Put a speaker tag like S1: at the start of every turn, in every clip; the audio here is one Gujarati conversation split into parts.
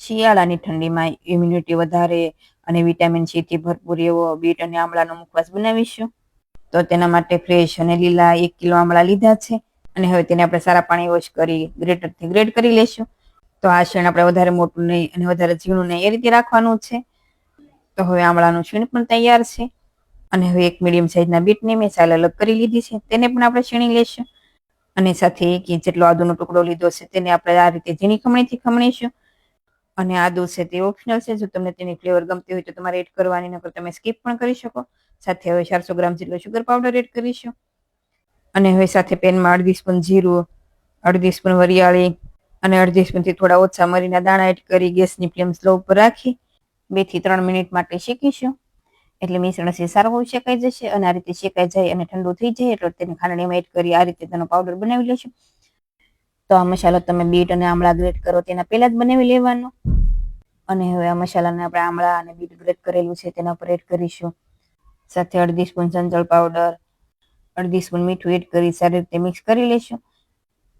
S1: શિયાળાની ઠંડીમાં ઇમ્યુનિટી વધારે અને વિટામિન સી થી ભરપૂર એવો બીટ અને આમળાનો મુખવાસ બનાવીશું. તો તેના માટે ફ્રેશ અને લીલા એક કિલો આમળા લીધા છે અને હવે તેને આપણે સારા પાણી વોશ કરી ગ્રેટરથી ગ્રેટ કરી લેશું. તો આ શણ આપણે વધારે મોટું નહીં અને વધારે ઝીણું નહીં એ રીતે રાખવાનું છે. તો હવે આમળાનું શીણ પણ તૈયાર છે. અને હવે એક મીડિયમ સાઇઝના બીટને મેં સાલ અલગ કરી લીધી છે. તેને પણ આપણે છીણી લેશું. અને સાથે એક ઇંચ જેટલો આદુનો ટુકડો લીધો છે તેને આપણે આ રીતે ઝીણી ખમણીથી ખમણીશું. અને આદુ છે તે ઓપ્શનલ છે. જો તમને તેની ફ્લેવર ગમતી હોય તો તમારે એડ કરવાની, નકર તમે સ્કીપ પણ કરી શકો. સાથે હવે ચારસો ગ્રામ જેટલો શુગર પાવડર એડ કરીશું. અને હવે સાથે પેનમાં અડધી સ્પૂન જીરું, અડધી સ્પૂન વરિયાળી અને અડધી સ્પૂનથી થોડા ઓછા મરીના દાણા એડ કરી, ગેસની ફ્લેમ સ્લો ઉપર રાખી. બેથી ત્રણ મિનિટ માટે શેકીશું. એટલે મિશ્રણ છે સારું શેકાઈ જશે અને આ રીતે શેકાઈ જાય અને ઠંડુ થઈ જાય એટલે તેને ખાંડણીમાં એડ કરી આ રીતે તેનો પાવડર બનાવી લેશું. તો આ મસાલો તમે બીટ અને આમળા ગ્રેટ કરો તેના પહેલા જ બનાવી લેવાનો. અને હવે આ મસાલાને આપણે આમળા અને બીટ ગ્રેટ કરેલું છે તેના પર એડ કરીશું. સાથે અડધી સ્પૂન સંચળ પાવડર, અડધી સ્પૂન મીઠું એડ કરી સારી રીતે મિક્સ કરી લેશું.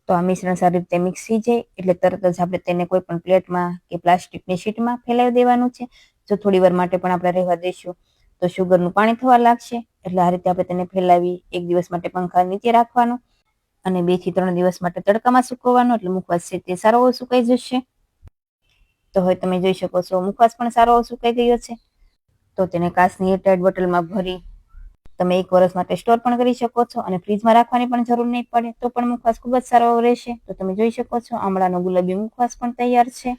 S1: તો આ મિશ્રણ સારી રીતે મિક્સ થઈ જાય એટલે તરત જ આપણે તેને કોઈ પણ પ્લેટમાં કે પ્લાસ્ટિકની શીટમાં ફેલાવી દેવાનું છે. જો થોડી વાર માટે પણ આપણે રહેવા દઈશું તો શુગરનું પાણી થવા લાગશે એટલે આ રીતે આપણે તેને ફેલાવી એક દિવસ માટે પંખા નીચે રાખવાનું. અને બેથી ત્રણ દિવસ માટે તડકામાં સુકવવાનો, એટલે મુખવાસ છે તે સારો સુકાઈ જશે. તો હવે તમે જોઈ શકો છો, મુખવાસ પણ સારો એવો સુકાઈ ગયો છે. તો તેને કાચની એરટાઈટ બોટલમાં ભરી તમે એક વર્ષ માટે સ્ટોર પણ કરી શકો છો અને ફ્રીજમાં રાખવાની પણ જરૂર નહીં પડે, તો પણ મુખવાસ ખૂબ જ સારો રહેશે. તો તમે જોઈ શકો છો, આમળાનો ગુલાબી મુખવાસ પણ તૈયાર છે.